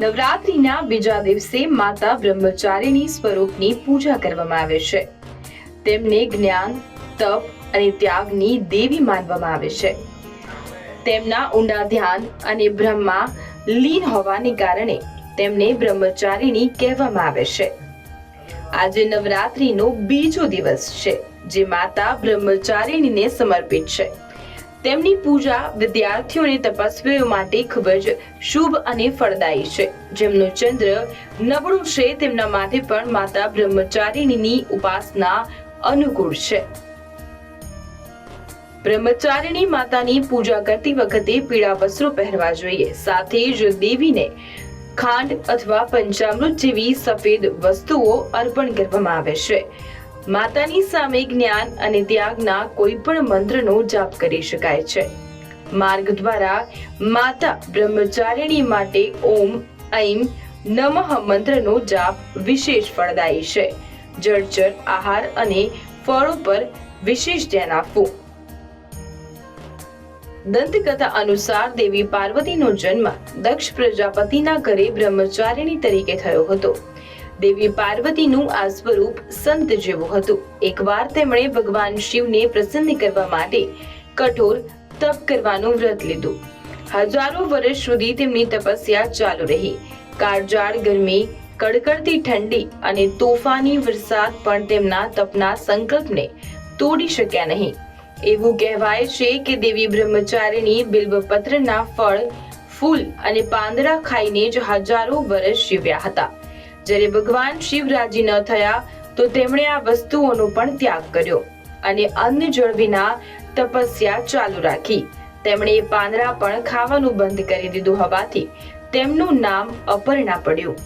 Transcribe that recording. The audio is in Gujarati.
નવરાત્રીના બીજા દિવસે માતા બ્રહ્મચારીની સ્વરૂપની પૂજા કરવામાં આવે છે. તેમને જ્ઞાન, તપ અને ત્યાગની દેવી માનવામાં આવે છે. તેમના ઊંડા ધ્યાન અને બ્રહ્મા લીન હોવાને કારણે તેમને બ્રહ્મચારીની કહેવામાં આવે છે. આજે નવરાત્રીનો બીજો દિવસ છે, જે માતા બ્રહ્મચારીણીને સમર્પિત છે. તેમની પૂજા વિદ્યાર્થીઓ તપસ્વીઓ માટે ખૂબ જ શુભ અને ફળદાયી છે. જેમનો ચંદ્ર નબળું છે, તેમના માટે પણ માતા બ્રહ્મચારીની ઉપાસના અનુકૂળ છે. બ્રહ્મચારીણી માતાની પૂજા કરતી વખતે પીળા વસ્ત્રો પહેરવા જોઈએ. સાથે જ દેવીને ખાંડ અથવા પંચામૃત જેવી સફેદ વસ્તુઓ અર્પણ કરવામાં આવે છે. માતાની સામે જ્ઞાન અને ત્યાગના કોઈ પણ મંત્રનો જાપ કરી શકાય છે. માર્ગ દ્વારા માતા બ્રહ્મચારિણી માટે ઓમ, ઐમ, નમઃ મંત્રનો જાપ વિશેષ ફળદાયી છે. જળચર આહાર અને ફળો પર વિશેષ ધ્યાન આપવું. દંતકથા અનુસાર દેવી પાર્વતીનો જન્મ દક્ષ પ્રજાપતિના ઘરે બ્રહ્મચારિણી તરીકે થયો હતો. દેવી પાર્વતીનું આ સ્વરૂપ સંત જેવું હતું. એકવાર તેમણે ભગવાન શિવને પ્રસન્ન કરવા માટે કઠોર તપ કરવાનું વ્રત લીધું. હજારો વર્ષ સુધી તેમની તપસ્યા ચાલુ રહી. કાળજાળ ગરમી, કડકડતી ઠંડી અને તોફાની વરસાદ પણ તેમના તપના સંકલ્પને તોડી શક્યા નહીં. એવું કહેવાય છે કે દેવી બ્રહ્મચારિણી બિલ્વપત્રના ફળ, ફૂલ અને પાંદડા ખાઈને જ હજારો વર્ષ જીવ્યા હતા. જ્યારે ભગવાન શિવ રાજી ન થયા, તો તેમણે આ વસ્તુઓનો પણ ત્યાગ કર્યો અને અન્ન જળ વિના તપસ્યા ચાલુ રાખી. તેમણે પાંદડા પણ ખાવાનું બંધ કરી દીધું હોવાથી તેમનું નામ અપર્ણા પડ્યું.